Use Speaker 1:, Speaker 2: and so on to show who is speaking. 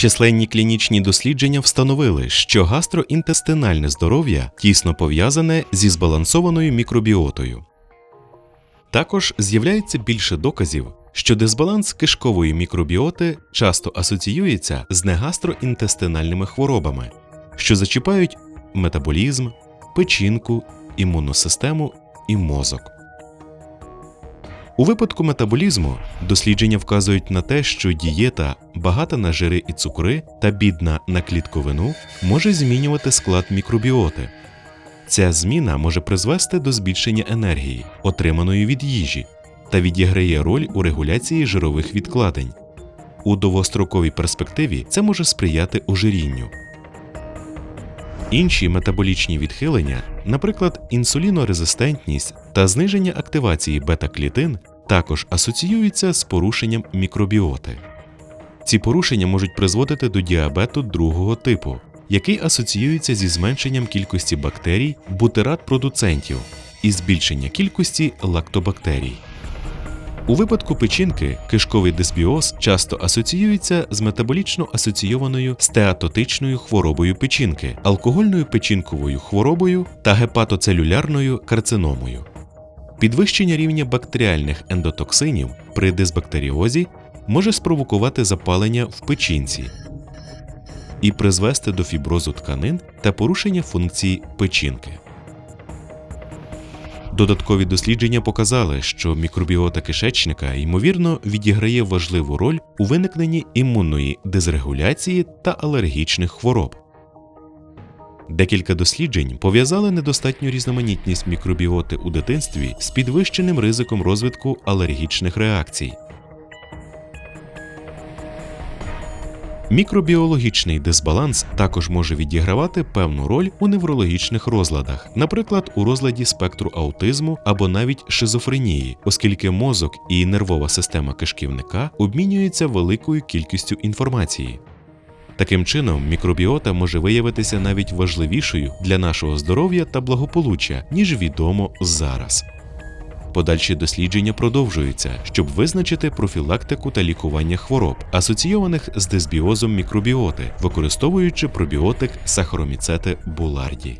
Speaker 1: Численні клінічні дослідження встановили, що гастроінтестинальне здоров'я тісно пов'язане зі збалансованою мікробіотою. Також з'являється більше доказів, що дисбаланс кишкової мікробіоти часто асоціюється з негастроінтестинальними хворобами, що зачіпають метаболізм, печінку, імунну систему і мозок. У випадку метаболізму дослідження вказують на те, що дієта, багата на жири і цукри та бідна на клітковину, може змінювати склад мікробіоти. Ця зміна може призвести до збільшення енергії, отриманої від їжі, та відіграє роль у регуляції жирових відкладень. У довгостроковій перспективі це може сприяти ожирінню. Інші метаболічні відхилення, наприклад, інсулінорезистентність та зниження активації бета-клітин, також асоціюються з порушенням мікробіоти. Ці порушення можуть призводити до діабету другого типу, який асоціюється зі зменшенням кількості бактерій бутерат-продуцентів і збільшення кількості лактобактерій. У випадку печінки кишковий дисбіоз часто асоціюється з метаболічно асоційованою стеатотичною хворобою печінки, алкогольною печінковою хворобою та гепатоцелюлярною карциномою. Підвищення рівня бактеріальних ендотоксинів при дисбактеріозі може спровокувати запалення в печінці і призвести до фіброзу тканин та порушення функції печінки. Додаткові дослідження показали, що мікробіота кишечника ймовірно відіграє важливу роль у виникненні імунної дизрегуляції та алергічних хвороб. Декілька досліджень пов'язали недостатню різноманітність мікробіоти у дитинстві з підвищеним ризиком розвитку алергічних реакцій. Мікробіологічний дисбаланс також може відігравати певну роль у неврологічних розладах, наприклад, у розладі спектру аутизму або навіть шизофренії, оскільки мозок і нервова система кишківника обмінюються великою кількістю інформації. Таким чином, мікробіота може виявитися навіть важливішою для нашого здоров'я та благополуччя, ніж відомо зараз. Подальші дослідження продовжуються, щоб визначити профілактику та лікування хвороб, асоційованих з дисбіозом мікробіоти, використовуючи пробіотик сахароміцети буларді.